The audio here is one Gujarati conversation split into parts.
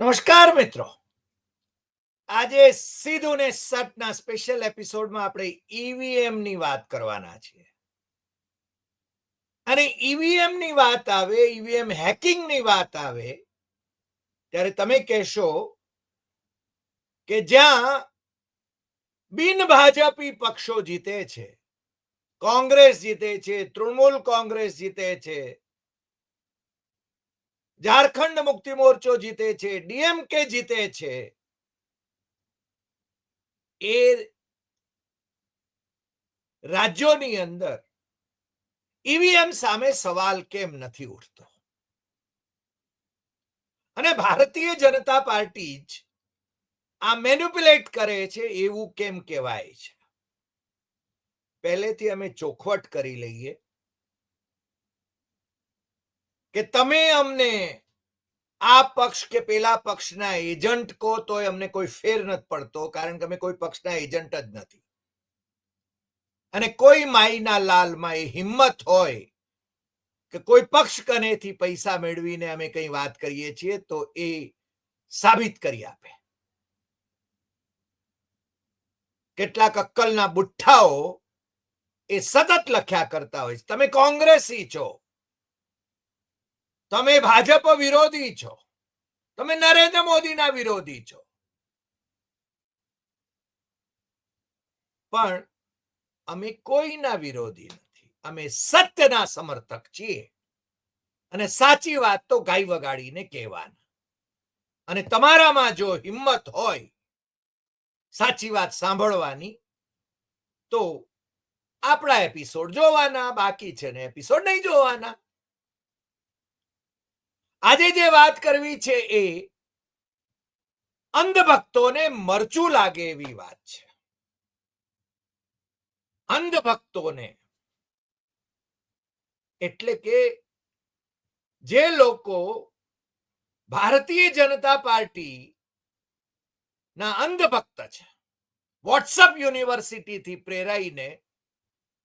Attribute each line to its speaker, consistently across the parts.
Speaker 1: નમસ્કાર મિત્રો. આજે સીધું ને સટના સ્પેશિયલ એપિસોડમાં આપણે ઈવીએમની વાત કરવાના છીએ. અને ઈવીએમની વાત આવે ઈવીએમ હેકિંગની વાત આવે, ત્યારે તમે કહેશો કે જ્યાં બિન ભાજપી પક્ષો જીતે છે, કોંગ્રેસ જીતે છે, તૃણમૂલ કોંગ્રેસ જીતે છે ઝારખંડ મુક્તિ મોરચો જીતે છે, ડીએમકે જીતે છે. એ રાજ્યોની અંદર ઈવીએમ સામે સવાલ કેમ નથી ઉઠતો? અને ભારતીય જનતા પાર્ટી જ આ મેન્યુપ્યુલેટ કરે છે એવું કેમ કહેવાય છે? પહેલેથી અમે ચોખવટ કરી લઈએ. કે તમે અમને આ પક્ષ કે પેલા પક્ષના એજન્ટ કહો તો અમને કોઈ ફેર નથી પડતો, કારણ કે અમે કોઈ પક્ષના એજન્ટ જ નથી. અને કોઈ માઈના લાલમાં એ હિંમત હોય કે કોઈ પક્ષ કનેથી પૈસા મેળવીને અમે કઈ વાત કરીએ છીએ તો એ સાબિત કરી આપે. કેટલાક અક્કલના બુઠ્ઠાઓ એ સતત લખ્યા કરતા હોય છે. તમે કોંગ્રેસી છો. તમે ભાજપ વિરોધી છો. તમે નરેન્દ્ર મોદીના વિરોધી છો. પણ અમે કોઈના વિરોધી નથી. અમે સત્યના સમર્થક છીએ. અને સાચી વાત તો ગાય વગાડીને કહેવાના. અને તમારામાં જો હિંમત હોય, સાચી વાત સાંભળવાની, તો આપણા એપિસોડ જોવાના, બાકી છે ને એપિસોડ નહીં જોવાના. આજે જે વાત કરવી છે એ અંધભક્તોને મરચું લાગે એવી વાત છે. અંધભક્તોને એટલે કે જે લોકો ભારતીય જનતા પાર્ટી ના અંધભક્ત છે. વોટ્સઅપ યુનિવર્સિટીથી પ્રેરાઈને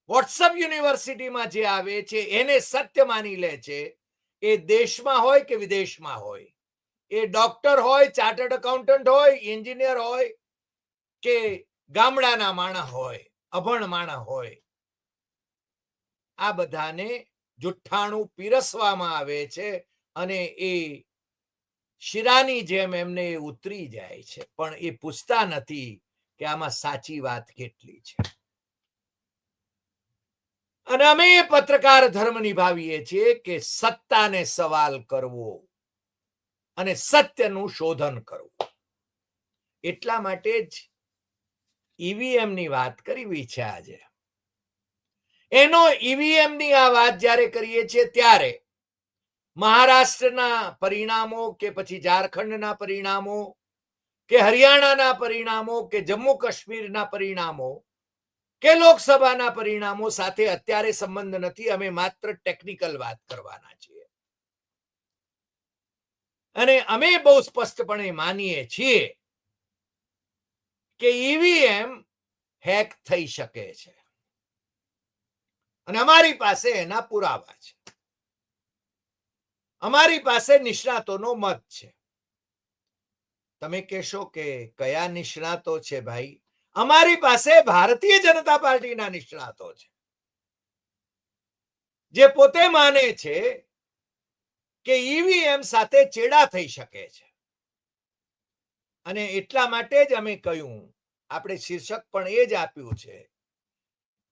Speaker 1: વોટ્સઅપ યુનિવર્સિટીમાં જે આવે છે એને સત્ય માની લે છે. એ દેશમાં હોય કે વિદેશમાં હોય? એ ડોક્ટર હોય ચાર્ટર્ડ એકાઉન્ટન્ટ હોય એન્જિનિયર હોય કે ગામડાના માણા હોય, અભણ માણા હોય? આ બધાને જુઠ્ઠાણું પીરસવામાં આવે છે અને એ શિરાની જેમ એમને ઉતરી જાય છે. પણ એ પૂછતા નથી કે આમાં સાચી વાત કેટલી છે. અને અમે પત્રકાર ધર્મ નિભાવીએ છીએ કે સત્તાને સવાલ કરવો અને સત્યનું શોધન કરવું. એટલા માટે જ ઈવીએમની વાત કરવી છે આજે. એનો ઈવીએમની આ વાત જ્યારે કરીએ છીએ ત્યારે મહારાષ્ટ્રના પરિણામો કે પછી ઝારખંડના પરિણામો કે હરિયાણાના પરિણામો કે જમ્મુ કાશ્મીરના પરિણામો કે લોકસભાના પરિણામો સાથે અત્યારે સંબંધ નથી, અમે માત્ર ટેકનિકલ વાત કરવાના છીએ. અને અમે બહુ સ્પષ્ટપણે માનીએ છીએ કે ઈવીએમ હેક થઈ શકે છે. અને અમારી પાસે એના પુરાવા છે. અમારી પાસે નિષ્ણાતોનો મત છે. તમે કહેશો કે કયા નિષ્ણાતો છે ભાઈ? અમારી પાસે ભારતીય જનતા પાર્ટીના નિષ્ણાતો છે. જે પોતે માને છે કે ઈવીએમ સાથે ચેડા થઈ શકે છે. અને એટલા માટે જ અમે કહ્યું, આપણે શીર્ષક પણ એ જ આપ્યું છે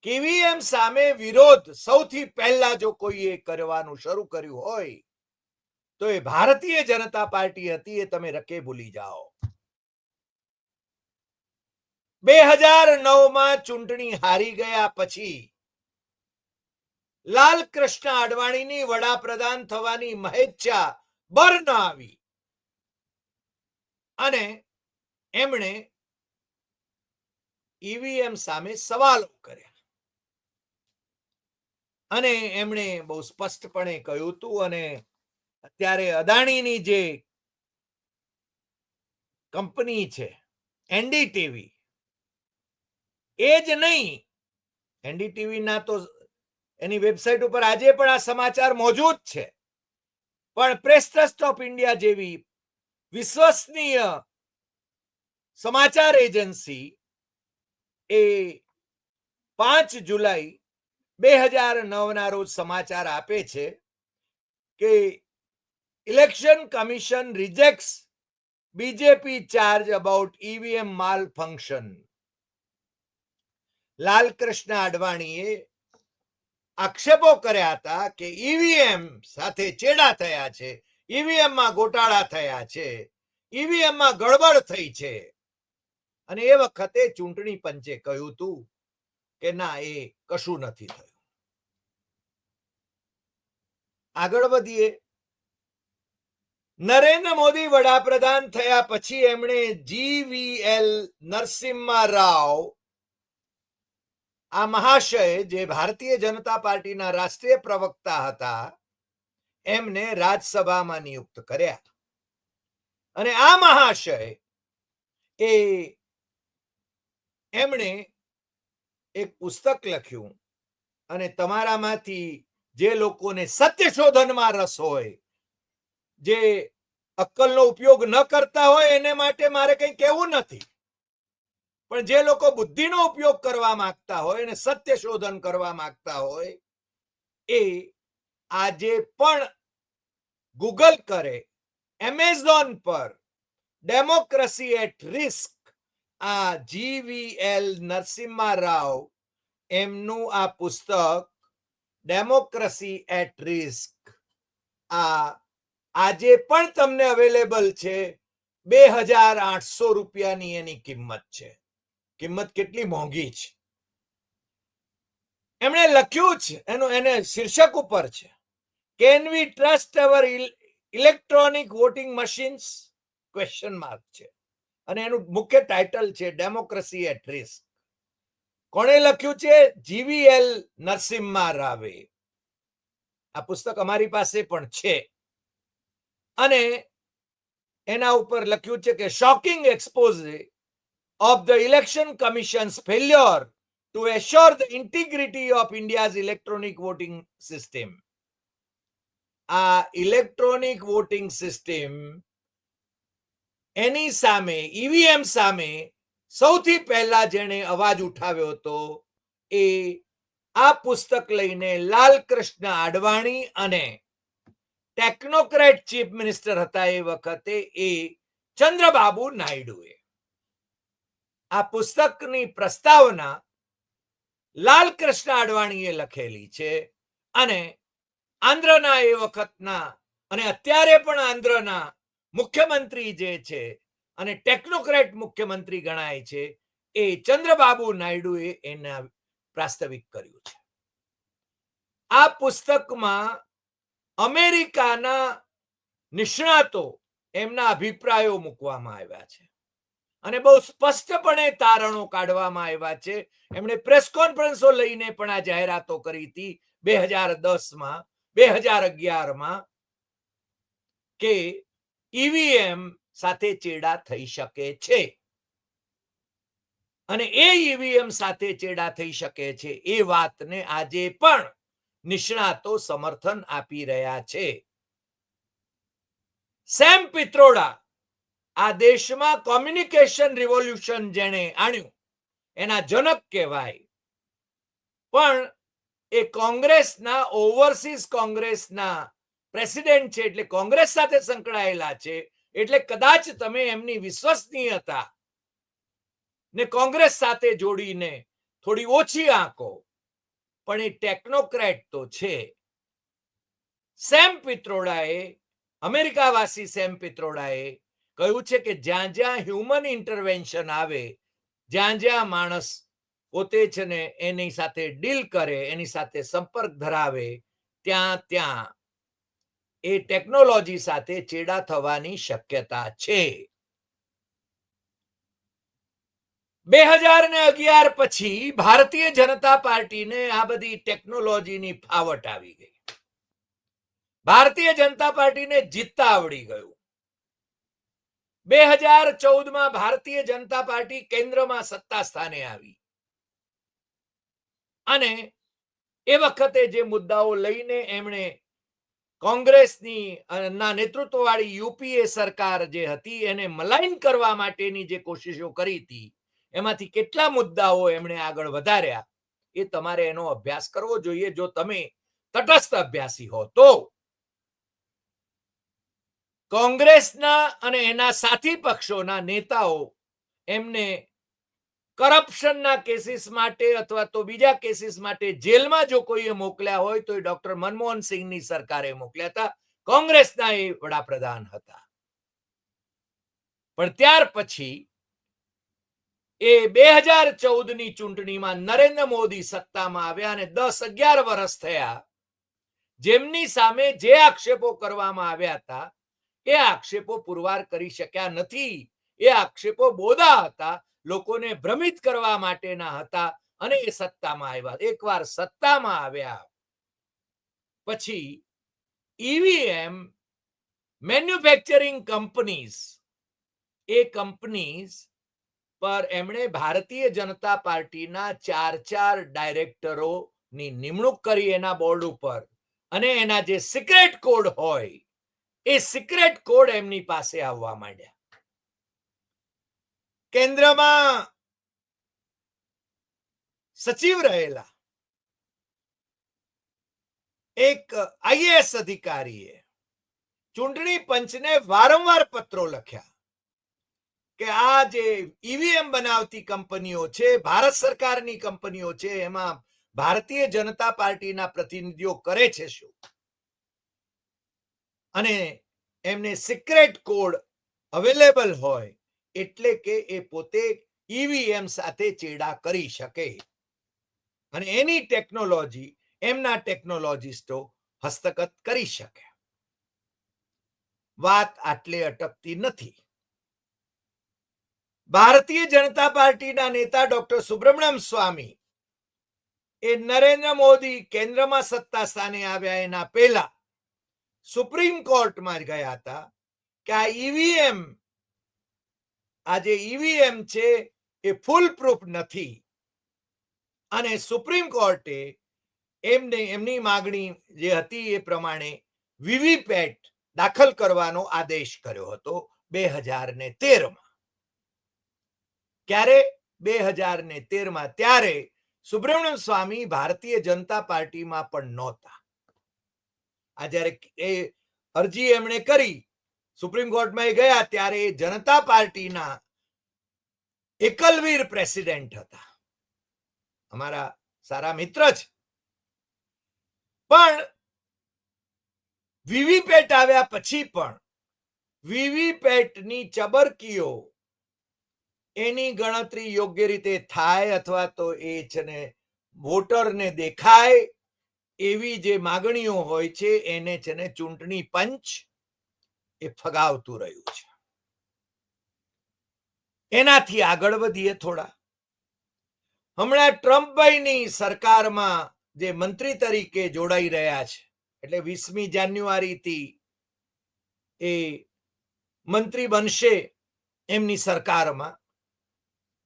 Speaker 1: કેવીએમ સામે વિરોધ સૌથી પહેલા જો કોઈએ કરવાનું શરૂ કર્યું હોય, તો એ ભારતીય જનતા પાર્ટી હતી એ તમે રકે ભૂલી જાઓ. બે હજાર નવમાં ચૂંટણી હારી ગયા પછી લાલ કૃષ્ણ અડવાણીની વડાપ્રધાન થવાની મહેચ્છા બર ન આવી અને એમણે ઈવીએમ સામે સવાલો કર્યા. અને એમણે બહુ સ્પષ્ટપણે કહ્યું હતું અને અત્યારે અદાણીની જે કંપની છે એનડીટીવી એ જ નહીં. એનડીટીવી ના તો એની વેબસાઇટ ઉપર આજે પણ આ સમાચાર મોજૂદ છે. પણ પ્રેસ ટ્રસ્ટ ઓફ ઇન્ડિયા જેવી વિશ્વસનીય સમાચાર એજન્સી એ પાંચ જુલાઈ બે હજાર નવના રોજ સમાચાર આપે છે કે election commission rejects BJP charge about EVM malfunction. Lalkrishna અડવાણીએ આક્ષેપો કર્યા હતા કે ઈવીએમ સાથે ચેડા થયા છે ઈવીએમમાં ગોટાળા થયા છે ઈવીએમમાં ગડબડ થઈ છે. અને એ વખતે ચૂંટણી પંચે કહ્યું હતું કે ના, એ કશું નથી થયું. આગળ વધીએ. નરેન્દ્ર મોદી વડાપ્રધાન થયા પછી એમણે જીવીએલ નરસિમ્હા રાવ આ મહાશય જે ભારતીય જનતા પાર્ટીના રાષ્ટ્રીય પ્રવક્તા હતા, એમને રાજ્યસભામાં નિયુક્ત કર્યા. અને આ મહાશય એ એમણે એક પુસ્તક લખ્યું અને તમારામાંથી જે લોકોને સત્ય શોધનમાં રસ હોય, જે અક્કલનો ઉપયોગ ન કરતા હોય, એને માટે મારે કંઈ કહેવું નથી. પણ જે લોકો બુદ્ધિનો ઉપયોગ કરવા માંગતા હોય અને સત્ય શોધન કરવા માંગતા હોય, એ આજે પણ ગૂગલ કરે એમેઝોન પર ડેમોક્રેસી એટ રિસ્ક આ જીવીએલ નરસિમ્હા રાવ એમનું આ પુસ્તક ડેમોક્રેસી એટ રિસ્ક આ આજે પણ તમને અવેલેબલ છે, બે હજાર આઠસો રૂપિયાની એની કિંમત છે. કિંમત કેટલી મોંઘી છે? એમણે લખ્યું છે એનું, એને શીર્ષક ઉપર છે can we trust our electronic voting machines question mark છે. અને એનું મુખ્ય ટાઇટલ છે ડેમોક્રેસી એટ રિસ્ક કોણે લખ્યું છે? જીવીએલ નરસિમ્હા રાવે. આ પુસ્તક અમારી પાસે પણ છે. અને એના ઉપર લખ્યું છે કે shocking expose of the election commission's failure to assure the integrity of India's electronic voting system. આ ઇલેક્ટ્રોનિક વોટિંગ સિસ્ટમ એની સામે ઈવીએમ સામે, સૌથી પહેલા જેણે અવાજ ઉઠાવ્યો હતો એ આ પુસ્તક લઈને લાલકૃષ્ણ આડવાણી અને ટેકનોક્રેટ ચીફ મિનિસ્ટર હતા એ વખતે એ ચંદ્રબાબુ નાયડુએ આ પુસ્તકની પ્રસ્તાવના લાલકૃષ્ણ અડવાણીએ લખેલી છે અને આંધ્રના એ વખતના અને અત્યારે પણ આંધ્રના મુખ્યમંત્રી જે છે અને ટેકનોક્રેટ મુખ્યમંત્રી ગણાય છે એ ચંદ્રબાબુ નાયડુએ એના પ્રાસ્તવિક કર્યું છે. આ પુસ્તકમાં અમેરિકાના નિષ્ણાતો એમના અભિપ્રાયો મૂકવામાં આવ્યા છે. અને બહુ સ્પષ્ટપણે તારણો કાઢવામાં આવ્યા છે. એમણે પ્રેસ કોન્ફરન્સો લઈને પણ આ જાહેરાતો કરી હતી બે હજાર દસમાં, બે હજાર અગિયારમાં કે ઈવીએમ સાથે ચેડા થઈ શકે છે. અને એ ઈવીએમ સાથે ચેડા થઈ શકે છે એ વાતને આજે પણ નિષ્ણાતો સમર્થન આપી રહ્યા છે. સેમ પિત્રોડા આ દેશમાં કોમ્યુનિકેશન રિવોલ્યુશન જેણે આણ્યું, એના જનક કહેવાય. પણ એ કોંગ્રેસના ઓવરસીઝ કોંગ્રેસના પ્રેસિડેન્ટ છે, એટલે કોંગ્રેસ સાથે સંકળાયેલા છે, એટલે કદાચ તમે એમની વિશ્વસનીયતા ને કોંગ્રેસ સાથે જોડીને થોડી ઓછી આંકો, પણ એ ટેકનોક્રેટ તો છે. સેમ પિત્રોડાએ, અમેરિકાવાસી સેમ પિત્રોડાએ કહ્યું છે કે જ્યાં જ્યાં હ્યુમન ઇન્ટરવેન્શન આવે, જ્યાં જ્યાં માણસ પોતે છે ને એની સાથે ડીલ કરે, એની સાથે સંપર્ક ધરાવે, ત્યાં ત્યાં એ ટેકનોલોજી સાથે ચેડા થવાની શક્યતા છે. બે હજાર ને અગિયાર પછી ભારતીય જનતા પાર્ટીને આ બધી ટેકનોલોજીની ફાવટ આવી ગઈ. ભારતીય જનતા પાર્ટીને જીતતા આવડી ગયું. બે હજાર ચૌદમાં ભારતીય જનતા પાર્ટી કેન્દ્રમાં સત્તા સ્થાને આવી. અને એ વખતે જે મુદ્દાઓ લઈને એમણે કોંગ્રેસની ના નેતૃત્વવાળી યુપીએ સરકાર જે હતી એને મલાઈન કરવા માટેની જે કોશિશો કરી હતી, એમાંથી કેટલા મુદ્દાઓ એમણે આગળ વધાર્યા, એ તમારે એનો અભ્યાસ કરવો જોઈએ. જો તમે તટસ્થ અભ્યાસી હો તો કોંગ્રેસના અને એના સાથી પક્ષોના નેતાઓ એમને કરપ્શનના કેસીસ માટે અથવા તો બીજા કેસીસ માટે જેલમાં જો કોઈએ મોકલ્યા હોય, તો એ ડોક્ટર મનમોહન સિંહની સરકારે મોકલ્યા હતા. કોંગ્રેસના એ વડાપ્રધાન હતા. પણ ત્યાર પછી એ બે હજાર ચૌદની ચૂંટણીમાં નરેન્દ્ર મોદી સત્તામાં આવ્યા અને દસ અગિયાર વર્ષ થયા. જેમની સામે જે આક્ષેપો કરવામાં આવ્યા હતા એ આક્ષેપો પુરવાર કરી શક્યા નથી. એ આક્ષેપો બોધા હતા, લોકોને ભ્રમિત કરવા માટેના હતા અને એ સત્તામાં આવ્યા. એકવાર સત્તામાં આવ્યા. પછી ઈવીએમ મેન્યુફેક્ચરિંગ કંપનીઝ એ કંપનીઝ પર એમણે ભારતીય જનતા પાર્ટીના ચાર ચાર ડાયરેક્ટરોની નિમણૂક કરી એના બોર્ડ ઉપર. અને એના જે સિક્રેટ કોડ હોય એ સિક્રેટ કોડ એમની પાસે આવવા માંડ્યા. કેન્દ્રમાં સચિવ રહેલા એક આઈએએસ અધિકારીએ ચૂંટણી પંચને વારંવાર પત્રો લખ્યા કે આ જે ઈવીએમ બનાવતી કંપનીઓ છે, ભારત સરકારની કંપનીઓ છે, એમાં ભારતીય જનતા પાર્ટીના પ્રતિનિધિઓ કરે છે શું? અને એમને સિક્રેટ કોડ અવેલેબલ હોય એટલે કે એ પોતે ઈવીએમ સાથે ચેડા કરી શકે. અને એની ટેકનોલોજી એમના ટેકનોલોજીસ્ટો હસ્તગત કરી શકે. વાત આટલે અટકતી નથી. ભારતીય જનતા પાર્ટીના નેતા ડોક્ટર સુબ્રમણ્યમ સ્વામી એ નરેન્દ્ર મોદી કેન્દ્રમાં સત્તા સ્થાને આવ્યા એના પહેલા સુપ્રીમ કોર્ટમાં ગયા હતા કે આ ઈવીએમ આ જે ઈવીએમ છે એ ફૂલ પ્રૂફ નથી. અને સુપ્રીમ કોર્ટે એમને, એમની માગણી જે હતી એ પ્રમાણે વીવીપેટ દાખલ કરવાનો આદેશ કર્યો હતો બે હજાર ને તેરમાં. ક્યારે? બે હજાર ને તેરમાં, ત્યારે સુબ્રમણ્યમ સ્વામી ભારતીય જનતા પાર્ટીમાં પણ નહોતા. આ જ્યારે એ અરજી એમણે કરી, સુપ્રીમ કોર્ટમાં એ ગયા ત્યારે જનતા પાર્ટીના એકલવીર પ્રેસિડેન્ટ હતા. અમારા સારા મિત્ર છે પણ વીવીપેટ આવ્યા પછી પણ વીવીપેટની ચબરકીઓ એની ગણતરી યોગ્ય રીતે થાય અથવા તો એ છે ને વોટરને દેખાય એવી જે માગણીઓ હોય છે, એને છે ને ચૂંટણી પંચ એ ફગાવતું રહ્યું છે. એનાથી આગળ વધીએ થોડા. હમણાં ટ્રમ્પભાઈની સરકારમાં જે મંત્રી તરીકે જોડાઈ રહ્યા છે, એટલે વીસમી જાન્યુઆરીથી એ મંત્રી બનશે એમની સરકારમાં.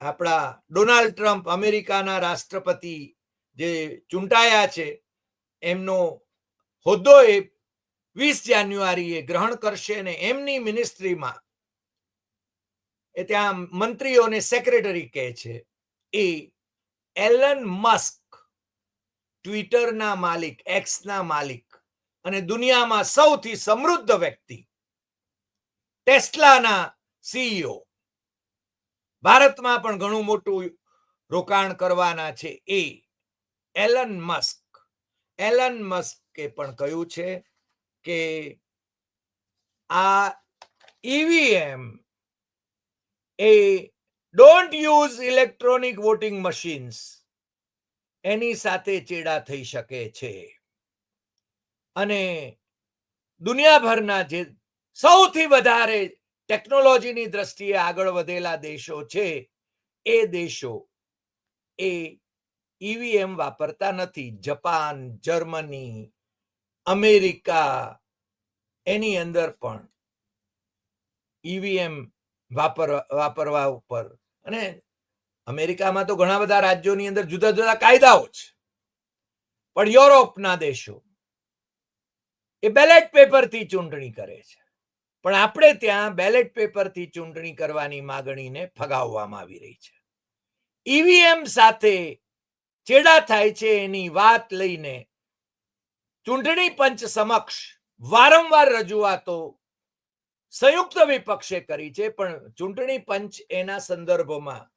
Speaker 1: આપણા ડોનાલ્ડ ટ્રમ્પ અમેરિકાના રાષ્ટ્રપતિ જે ચૂંટાયા છે એમનો હોદ્દો એ વીસ જાન્યુઆરીએ ગ્રહણ કરશે અને એમની મિનિસ્ટ્રીમાં એ ત્યાં મંત્રીઓને સેક્રેટરી કહે છે એ એલન મસ્ક, ટ્વિટરના માલિક, એક્સના માલિક અને દુનિયામાં સૌથી સમૃદ્ધ વ્યક્તિ, ટેસ્લાના સીઈઓ ભારતમાં પણ ઘણું મોટું રોકાણ કરવાના છે એ એલન મસ્ક. એલન મસ્કે પણ કહ્યું છે કે આ EVM A don't use electronic voting machines એની સાથે ચેડા થઈ શકે છે. અને દુનિયાભરના જે સૌથી વધારે ટેકનોલોજીની દ્રષ્ટિએ આગળ વધેલા દેશો છે, એ દેશો એ ઈવીએમ વાપરતા નથી. જપાન, જર્મની, અમેરિકા, એની અંદર પણ ઈવીએમ વાપર, વાપરવા ઉપર. અને અમેરિકામાં તો ઘણા બધા રાજ્યોની અંદર જુદા જુદા કાયદાઓ છે. પણ યુરોપના દેશો એ બેલેટ પેપરથી ચૂંટણી કરે છે. પણ આપણે ત્યાં બેલેટ પેપરથી ચૂંટણી કરવાની માગણીને ફગાવવામાં આવી રહી છે. ઈવીએમ સાથે ચેડા થાય છે એની વાત લઈને. ચૂંટણી પંચ સમક્ષ વારંવાર રજૂઆતો સંયુક્ત વિપક્ષે કરી છે, પણ ચૂંટણી પંચ એના સંદર્ભમાં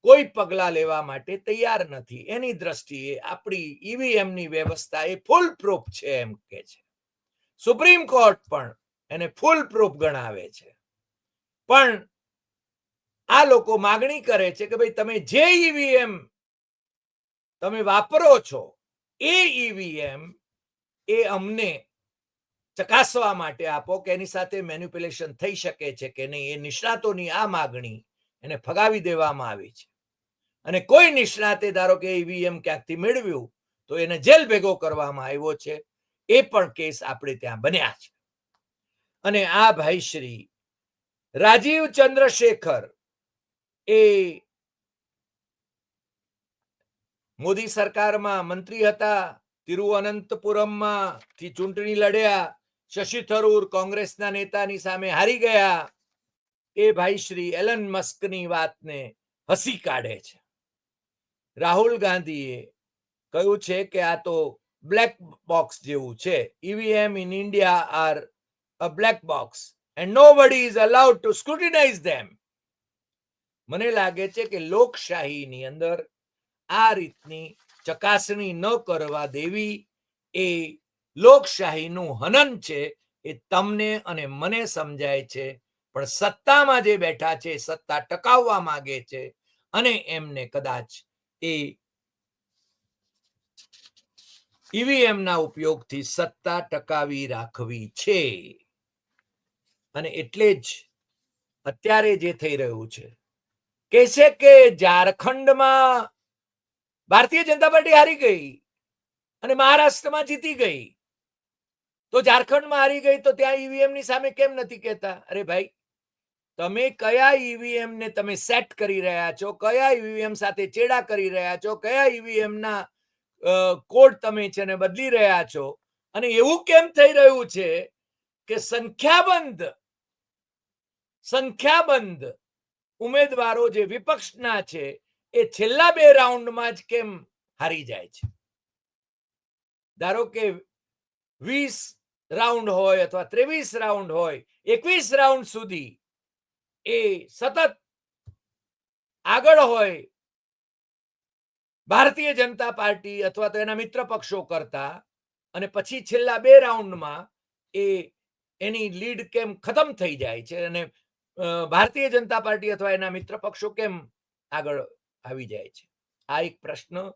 Speaker 1: કોઈ પગલા લેવા માટે તૈયાર નથી. એની દ્રષ્ટિએ આપણી ઈવીએમની વ્યવસ્થા એ ફૂલ પ્રૂફ છે એમ કે છે. સુપ્રીમ કોર્ટ પણ એને ફૂલ પ્રૂફ ગણાવે છે. પણ આ લોકો માગણી કરે છે કે ભાઈ તમે જે ઈવીએમ તમે વાપરો છો એ ઈવીએમ એ અમને ચકાસવા માટે આપો કે એની સાથે મેન્યુપ્યુલેશન થઈ શકે છે કે નહીં. એ નિષ્ણાતોની આ માગણી એને ફગાવી દેવામાં આવી છે. અને કોઈ નિષ્ણાતે ધારો કે ઈવીએમ ક્યાંકથી મેળવ્યું, તો એને જેલ ભેગો કરવામાં આવ્યો છે. એ પણ કેસ આપણે ત્યાં બન્યા છે. અને આ ભાઈ શ્રી રાજીવ ચંદ્રશેખર એ મોદી સરકારમાં મંત્રી હતા તિરુઅનંતપુરમમાં થી ચૂંટણી લડ્યા, શશી થરૂર કોંગ્રેસના નેતાની સામે હારી ગયા. એ ભાઈ શ્રી એલન મસ્કની વાતને હસી કાઢે છે. રાહુલ ગાંધીએ કહ્યું છે કે આ તો બ્લેક બોક્સ જેવું છે. EVM in India are a black box and nobody is allowed to scrutinise them. મને લાગે છે કે લોકશાહીની અંદર આ રીતની ચકાસણી ન કરવા દેવી એ લોકશાહીનું હનન છે, એ તમને અને મને સમજાય છે. પણ સત્તામાં જે બેઠા છે, સત્તા ટકાવવા માંગે છે અને એમને કદાચ એ ઈવીએમ ના ઉપયોગથી સત્તા ટકાવી રાખવી છે. અને એટલે જ અત્યારે જે થઈ રહ્યું છે. કે છે કે ઝારખંડમાં ભારતીય જનતા પાર્ટી હારી ગઈ અને મહારાષ્ટ્રમાં જીતી ગઈ. તો ઝારખંડમાં હારી ગઈ તો ત્યાં ઈવીએમની સામે કેમ નથી કહેતા? અરે ભાઈ, તમે કયા ઈવીએમ ને તમે સેટ કરી રહ્યા છો? કયા ઈવીએમ સાથે ચેડા કરી રહ્યા છો? કયા ઈવીએમ ના કોડ તમે છે ને બદલી રહ્યા છો? અને એવું કેમ થઈ રહ્યું છે કે સંખ્યાબંધ સંખ્યાબંધ ઉમેદવારો જે વિપક્ષના છે એ છેલ્લા બે રાઉન્ડમાં જ કેમ હારી જાય છે? ધારો કે વીસ રાઉન્ડ હોય અથવા ત્રેવીસ રાઉન્ડ હોય, એકવીસ રાઉન્ડ સુધી એ સતત આગળ હોય, ભારતીય જનતા પાર્ટી અથવા તો એના મિત્ર પક્ષો કરતા અને પછી છેલ્લા બે રાઉન્ડમાં એ એની લીડ કેમ ખતમ થઈ જાય છે અને ભારતીય જનતા પાર્ટી અથવા એના મિત્ર પક્ષો કેમ આગળ આવી જાય છે. આ એક પ્રશ્ન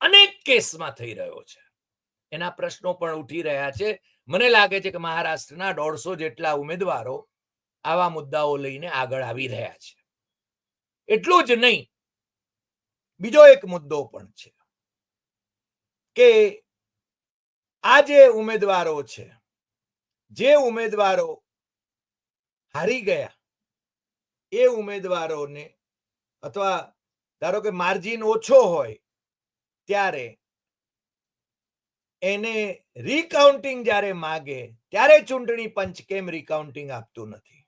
Speaker 1: અનેક કેસમાં થઈ રહ્યો છે. એના પ્રશ્નો પણ ઉઠી રહ્યા છે. મને લાગે છે કે મહારાષ્ટ્રના દોઢસો જેટલા ઉમેદવારો આવા મુદ્દાઓ લઈને આગળ આવી રહ્યા છે. એટલું જ નહીં, બીજો એક મુદ્દો પણ છે કે આ જે ઉમેદવારો છે, જે ઉમેદવારો હારી ગયા, એ ઉમેદવારોને અથવા ધારો કે માર્જિન ઓછો હોય, ત્યારે એને રીકાઉન્ટિંગ જ્યારે માગે, ત્યારે ચૂંટણી પંચ કેમ રીકાઉન્ટિંગ આપતું નથી?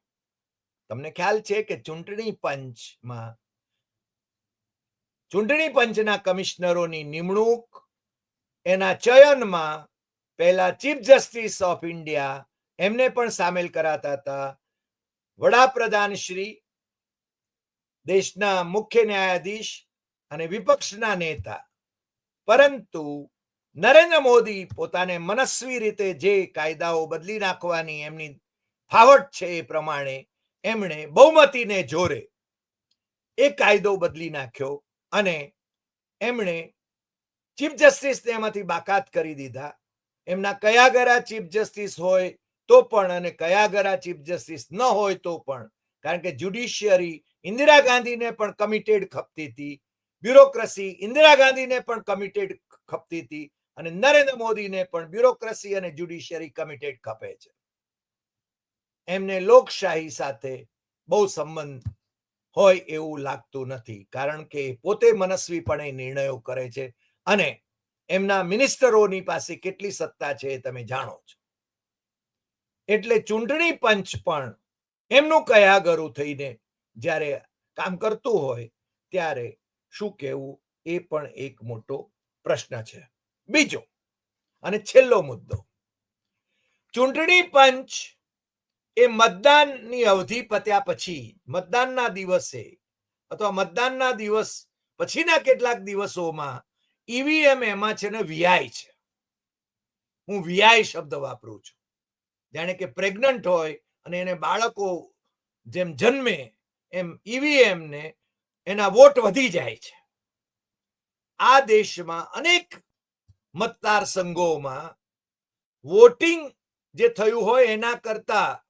Speaker 1: તમને ખ્યાલ છે કે ચૂંટણી પંચમાં, ચૂંટણી પંચના કમિશનરોની નિમણૂક, એના ચયનમાં પહેલા ચીફ જસ્ટિસ ઓફ ઇન્ડિયા એમને પણ સામેલ કરાતા હતા. વડાપ્રધાન શ્રી દેશના મુખ્ય ન્યાયાધીશ અને વિપક્ષના નેતા. પરંતુ નરેન્દ્ર મોદી પોતાને મનસ્વી રીતે જે કાયદાઓ બદલી નાખવાની એમની ફાવટ છે એ પ્રમાણે એમણે બહુમતીને જોરે એ કાયદો બદલી નાખ્યો અને એમણે ચીફ જસ્ટિસને એમાંથી બાકાત કરી દીધા. એમના કયાગરા ચીફ જસ્ટિસ હોય તો પણ અને કયાગરા ચીફ જસ્ટિસ ન હોય તો પણ. કારણ કે જ્યુડિશિયરી ઇન્દિરા ગાંધીને પણ કમિટેડ ખપતી હતી. બ્યુરોક્રસી ઇન્દિરા ગાંધીને પણ કમિટેડ ખપતી હતી અને નરેન્દ્ર મોદીને પણ બ્યુરોક્રસી અને જ્યુડિશિયરી કમિટેડ ખપે છે. એમને લોકશાહી સાથે બહુ સંબંધ હોય એવું લાગતું નથી, કારણ કે પોતે મનસ્વીપણે નિર્ણયો કરે છે અને એમના મિનિસ્ટરોની પાસે કેટલી સત્તા છે એ તમે જાણો છો. એટલે ચૂંટણી પંચ પણ એમનું કયા ગરું થઈને જ્યારે કામ કરતું હોય, ત્યારે શું કહેવું એ પણ એક મોટો પ્રશ્ન છે. બીજો અને છેલ્લો મુદ્દો. ચૂંટણી પંચ એ મતદાનની અવધિ પત્યા પછી, મતદાનના દિવસે અથવા મતદાનના દિવસ પછીના કેટલાક દિવસોમાં ઈવીએમ એમાં છે ને વીઆઈ છે. હું વીઆઈ શબ્દ વાપરું છું. જાણે કે પ્રેગ્નન્ટ હોય અને એને બાળકો જેમ જન્મે એમ ઈવીએમ ને એના વોટ વધી જાય છે. આ દેશમાં અનેક મતદાર સંઘોમાં વોટિંગ જે થયું હોય એના કરતા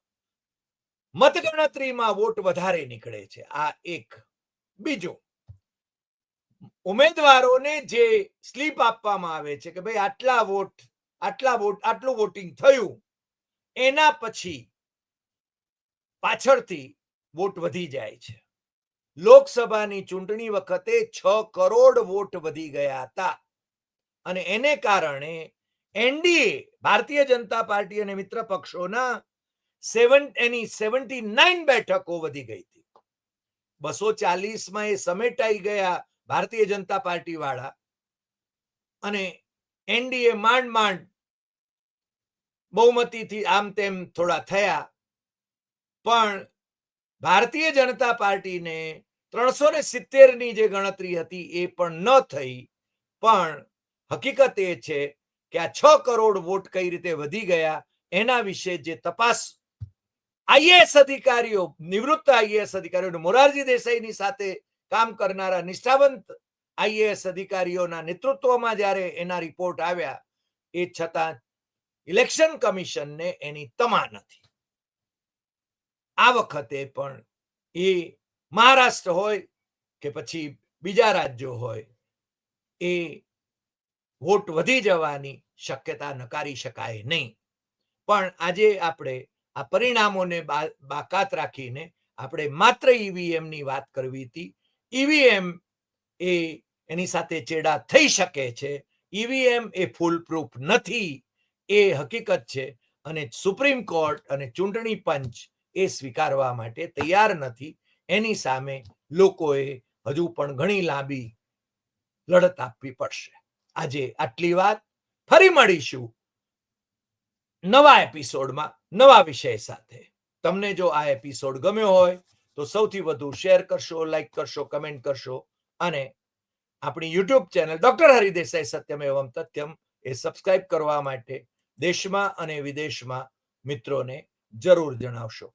Speaker 1: મતગણતરીમાં વોટ વધારે નીકળે છે. આ એક. બીજું, ઉમેદવારોને જે સ્લીપ આપવામાં આવે છે કે ભાઈ આટલા વોટ આટલા વોટ, આટલું વોટિંગ થયું, એના પછી પાછળથી વોટ વધી જાય છે. લોકસભાની ચૂંટણી વખતે છ કરોડ વોટ વધી ગયા હતા. અને એને કારણે એનડીએ, ભારતીય જનતા પાર્ટી અને મિત્ર પક્ષોના સેવન, એની સેવન્ટી નાઇન બેઠકો વધી ગઈ હતી. બસો ચાલીસમાં એ સમેટાઈ ગયા ભારતીય જનતા પાર્ટી વાળા અને એનડીએ માંડ માંડ બહુમતીથી આમ તેમ થોડા થયા. પણ ભારતીય જનતા પાર્ટીને ત્રણસો ને સિત્તેરની જે ગણતરી હતી એ પણ ન થઈ. પણ હકીકત એ છે કે આ છ કરોડ વોટ કઈ રીતે વધી ગયા એના વિશે જે તપાસ આઈએએસ અધિકારીઓ, નિવૃત્ત આઈએએસ અધિકારીઓ મોરારજી દેસાઈની સાથે કામ કરનારા નિષ્ઠાવંત આઈએએસ અધિકારીઓના નેતૃત્વમાં જ્યારે એના રિપોર્ટ આવ્યા, એ છતાં ઇલેક્શન કમિશનને એની તમા નથી આ વખતે પણ એ મહારાષ્ટ્ર હોય કે પછી બીજા રાજ્યો હોય, એ વોટ વધી જવાની શક્યતા નકારી શકાય નહીં. પણ આજે આપણે આ પરિણામોને બાકાત રાખીને આપણે માત્ર ઈવીએમની વાત કરવી હતી. ઈવીએમ એ એની સાથે ચેડા થઈ શકે છે. ઈવીએમ એ ફૂલ પ્રૂફ નથી. એ હકીકત છે. અને સુપ્રીમ કોર્ટ અને ચૂંટણી પંચ એ સ્વીકારવા માટે તૈયાર નથી. એની સામે લોકોએ હજુ પણ ઘણી લાંબી લડત આપવી પડશે. આજે આટલી વાત. ફરી મળીશું નવા એપિસોડમાં, નવા વિષય સાથે. તમને જો આ એપિસોડ ગમ્યો હોય, તો સૌથી વધુ શેર કરશો, લાઈક કરશો, કમેન્ટ કરશો અને આપણી યુટ્યુબ ચેનલ ડોક્ટર હરિદેસાઈ સત્યમ એવમ તથ્યમ એ સબસ્ક્રાઇબ કરવા માટે દેશમાં અને વિદેશમાં મિત્રોને જરૂર જણાવશો.